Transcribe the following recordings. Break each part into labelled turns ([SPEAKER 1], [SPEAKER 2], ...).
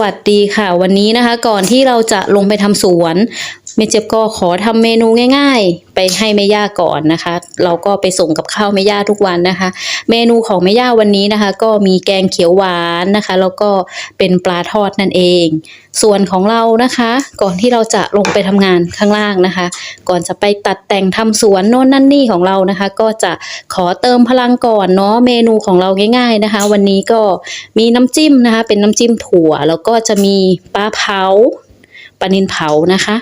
[SPEAKER 1] วัสดีค่ะ วันนี้นะคะ ก่อนที่เราจะลงไปทำสวน เมเจ็บก็ขอทำเมนูง่าย ๆ ไปให้แม่ย่าก่อนนะคะ เราก็ไปส่งกับข้าวแม่ย่าทุกวันนะคะ เมนูของแม่ย่าวันนี้นะคะ ก็มีแกงเขียวหวานนะคะ แล้วก็เป็นปลาทอดนั่นเอง ส่วนของเรานะคะ ก่อนที่เราจะลงไปทำงานข้างล่างนะคะ ก่อนจะไปตัดแต่งทำสวนโน่นนั่นนี่ของเรานะคะ ก็จะขอเติมพลังก่อนเนาะเมนูของเราง่าย ๆนะคะ วันนี้ก็มีน้ำจิ้มนะคะ เป็นน้ำจิ้มถั่ว แล้วก็จะมีปลาเผาปลานินเผานะคะ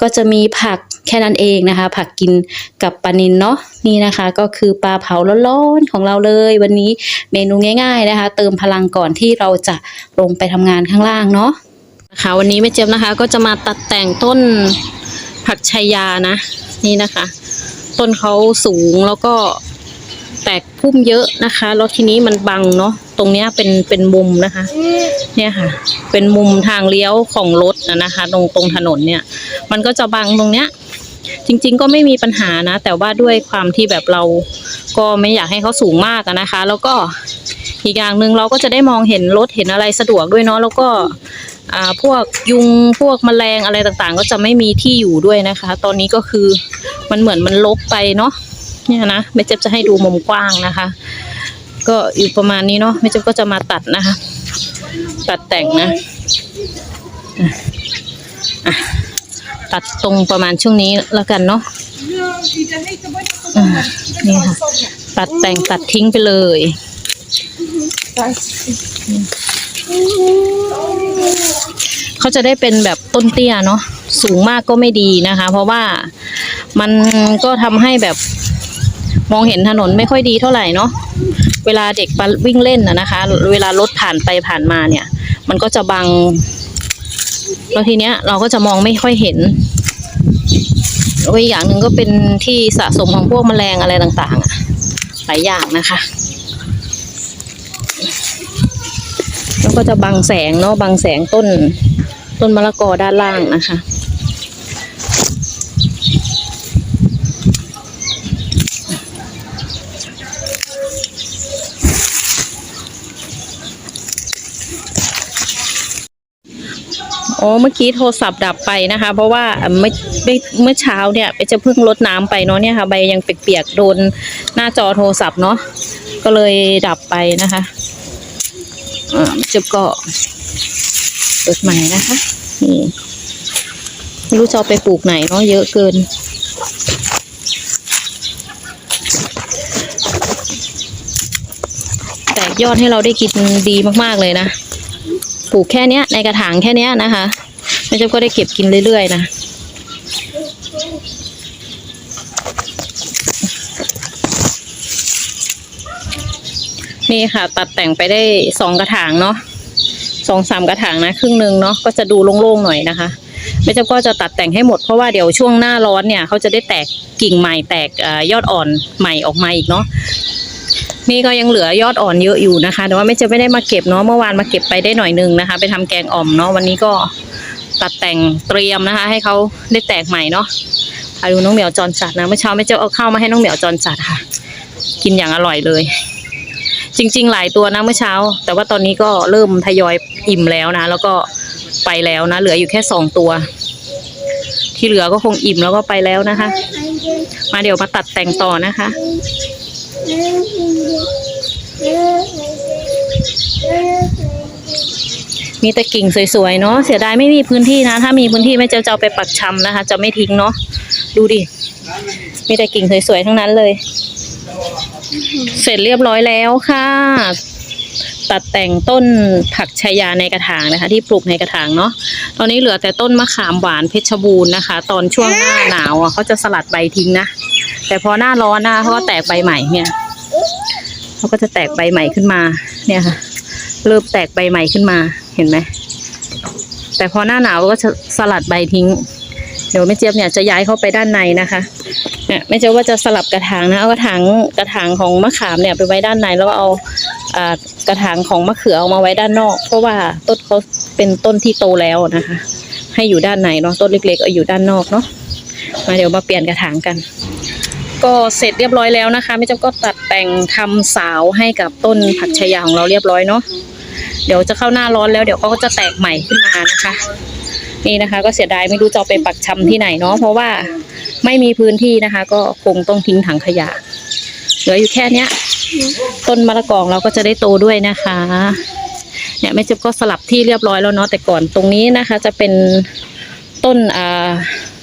[SPEAKER 1] ก็จะมีผักแค่นั้นเองนะคะ ผักกินกับปลานินเนาะนี่นะคะ ก็คือปลาเผาร้อนๆของเราเลย วันนี้เมนูง่าย ๆนะคะ เติมพลังก่อนที่เราจะลงไปทำงานข้างล่างเนาะนะคะ วันนี้แม่เจี๊ยบนะคะ ก็จะมาตัดแต่งต้นผักชายานะ นี่นะคะ ต้นเขาสูงแล้วก็ แตกพุ่มเยอะนะคะ แล้วทีนี้มันบังเนาะตรงเนี้ยเป็นเป็นมุมนะคะ เนี่ยค่ะ เป็นมุมทางเลี้ยวของรถนะนะคะ ตรงตรงถนนเนี่ย มันก็จะบังตรงเนี้ย จริง ๆ ก็ไม่มีปัญหานะ แต่ว่าด้วยความที่แบบเราก็ไม่อยากให้เขาสูงมากนะคะ แล้วก็อีกอย่างหนึ่งเราก็จะได้มองเห็นรถเห็นอะไรสะดวกด้วยเนาะแล้วก็พวกยุงพวกแมลงอะไรต่างๆ ก็จะไม่มีที่อยู่ด้วยนะคะ ตอนนี้ก็คือมันเหมือนมันลกไปเนาะ เนี่ยนะแม่เจ็บจะให้ดูมุมกว้างนะคะ ก็อยู่ประมาณนี้เนาะแม่เจ็บก็จะมาตัดนะคะ ตัดแต่งนะะะตัดตรงประมาณช่วงนี้แล้วกันเนาะะนี่ค่ะตัดแต่งตัดทิ้งไปเลยเขาจะได้เป็นแบบต้นเตี้ยเนาะสูงมากก็ไม่ดีนะคะ เพราะว่ามันก็ทำให้แบบ มองเห็นถนนไม่ค่อยดีเท่าไหร่เนาะเวลาเด็กไปวิ่งเล่นนะนะคะ เวลารถผ่านไปผ่านมาเนี่ย มันก็จะบังแล้วทีเนี้ยเราก็จะมองไม่ค่อยเห็นแล้วก็อีกอย่างหนึ่งก็เป็นที่สะสมของพวกแมลงอะไรต่างๆหลายอย่างนะคะแล้วก็จะบังแสงเนาะบังแสงต้นต้นมะละกอด้านล่างนะคะ อ๋อเมื่อกี้โทรศัพท์ดับไปนะคะ เพราะว่าเมื่อเมื่อเมื่อเช้าเนี่ยไปจะเพิ่งรดน้ำไปเนาะเนี่ยค่ะ ใบยังเปียกๆโดนหน้าจอโทรศัพท์เนาะก็เลยดับไปนะคะอ่าเจ็บก็เปิดใหม่นะคะนี่ไม่รู้จะไปปลูกไหนเนาะเยอะเกิน แตกยอดให้เราได้กินดีมากๆเลยนะ ปลูกแค่เนี้ย ในกระถางแค่เนี้ยนะคะแม่เจ้าก็ได้เก็บกินเรื่อยๆนะนี่ค่ะ ตัดแต่งไปได้สองกระถางเนาะสองสามกระถางนะครึ่งหนึ่งเนาะก็จะดูโล่งๆหน่อยนะคะแม่เจ้าก็จะตัดแต่งให้หมดเพราะว่าเดี๋ยวช่วงหน้าร้อนเนี่ยเขาจะได้แตกกิ่งใหม่แตกอยอดอ่อนใหม่ออกมาอีกเนาะ นี่ก็ยังเหลือยอดอ่อนเยอะอยู่นะคะ แต่ว่าไม่จะไม่ได้มาเก็บเนาะเมื่อวานมาเก็บไปได้หน่อยนึงนะคะ ไปทำแกงอ่อมเนาะวันนี้ก็ตัดแต่งเตรียมนะคะ ให้เขาได้แตกใหม่เนาะพาดูน้องเหมียวจรจัดนะเมื่อเช้าไม่เจ้าเอาข้าวมาให้น้องเหมียวจรจัดค่ะ กินอย่างอร่อยเลย จริง ๆ หลายตัวนะเมื่อเช้า แต่ว่าตอนนี้ก็เริ่มทยอยอิ่มแล้วนะ แล้วก็ไปแล้วนะ เหลืออยู่แค่สองตัว ที่เหลือก็คงอิ่มแล้วก็ไปแล้วนะคะ มาเดี๋ยวมาตัดแต่งต่อนะคะ มีแต่กิ่งสวยๆเนาะเสียดายไม่มีพื้นที่นะ ถ้ามีพื้นที่แม่เจ้าจะเอาไปปักชำนะคะ จะไม่ทิ้งเนาะดูดิ มีแต่กิ่งสวยๆทั้งนั้นเลย เสร็จเรียบร้อยแล้วค่ะ ตัดแต่งต้นผักชายาในกระถางนะคะ ที่ปลูกในกระถางเนาะตอนนี้เหลือแต่ต้นมะขามหวานเพชรบูรณ์นะคะ ตอนช่วงหน้าหนาวเขาจะสลัดใบทิ้งนะ แต่พอหน้าร้อนนะเขาก็แตกใบใหม่เนี่ยเขาก็จะแตกใบใหม่ขึ้นมา เนี่ยค่ะ เริ่มแตกใบใหม่ขึ้นมาเห็นไหมแต่พอหน้าหนาวก็จะสลัดใบทิ้ง เดี๋ยวแม่เจี๊ยบเนี่ยจะย้ายเข้าไปด้านในนะคะเนี่ยแม่เจี๊ยบว่าจะสลับกระถางนะเอากระถางกระถางของมะขามเนี่ยไปไว้ด้านในแล้วก็เอาอ่ากระถางของมะเขือเอามาไว้ด้านนอก เพราะว่าต้นเขาเป็นต้นที่โตแล้วนะคะ ให้อยู่ด้านในเนาะต้นเล็กๆเอาอยู่ด้านนอกเนาะมาเดี๋ยวมาเปลี่ยนกระถางกัน ก็เสร็จเรียบร้อยแล้วนะคะแม่เจ้าก็ตัดแต่งทำสาวให้กับต้นผักชายาของเราเรียบร้อยเนาะเดี๋ยวจะเข้าหน้าร้อนแล้วเดี๋ยวเขาก็จะแตกใหม่ขึ้นมานะคะ นี่นะคะ ก็เสียดายไม่รู้จะไปปักชำที่ไหนเนาะเพราะว่าไม่มีพื้นที่นะคะ ก็คงต้องทิ้งถังขยะเหลืออยู่แค่เนี้ย ต้นมะละกองเราก็จะได้โตด้วยนะคะ เนี่ยแม่เจ็บก็สลับที่เรียบร้อยแล้วเนาะแต่ก่อนตรงนี้นะคะ จะเป็นต้นอ่า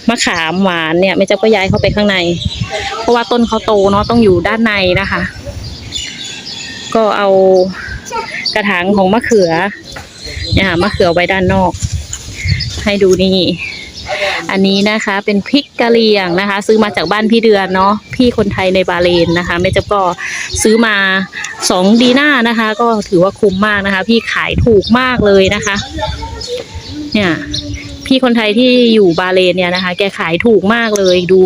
[SPEAKER 1] มะขามหวานเนี่ยแม่เจ็บก็ย้ายเข้าไปข้างใน เพราะว่าต้นเขาโตเนาะต้องอยู่ด้านในนะคะ ก็เอากระถางของมะเขือเนี่ยมะเขือไว้ด้านนอก ให้ดูนี่อันนี้นะคะเป็นพริกกะเหรี่ยงนะคะ ซื้อมาจากบ้านพี่เดือนเนาะพี่คนไทยในบาเลนนะคะแม่เจ๊บก็ซื้อมาสองดีน่านะคะ ก็ถือว่าคุ้มมากนะคะ พี่ขายถูกมากเลยนะคะ เนี่ย พี่คนไทยที่อยู่บาเลนเนี่ยนะคะ แกขายถูกมากเลยดู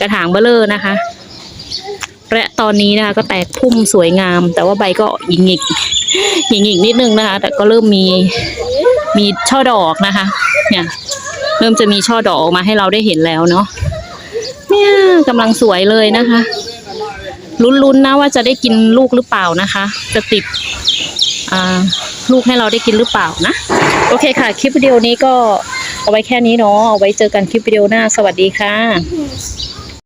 [SPEAKER 1] กระถางเบลเลอร์นะคะ และตอนนี้นะคะก็แตกพุ่มสวยงาม แต่ว่าใบก็หยิงหงิกหยิงหงิกนิดนึงนะคะ แต่ก็เริ่มมีมีช่อดอกนะคะ เนี่ย เริ่มจะมีช่อดอกออกมาให้เราได้เห็นแล้วเนาะเนี่ยกำลังสวยเลยนะคะลุ้นๆนะว่าจะได้กินลูกหรือเปล่านะคะ จะติดลูกให้เราได้กินหรือเปล่านะ โอเคค่ะ คลิปวิดีโอนี้ก็ เอาไว้แค่นี้เนาะเอาไว้เจอกันคลิปวิดีโอหน้า สวัสดีค่ะ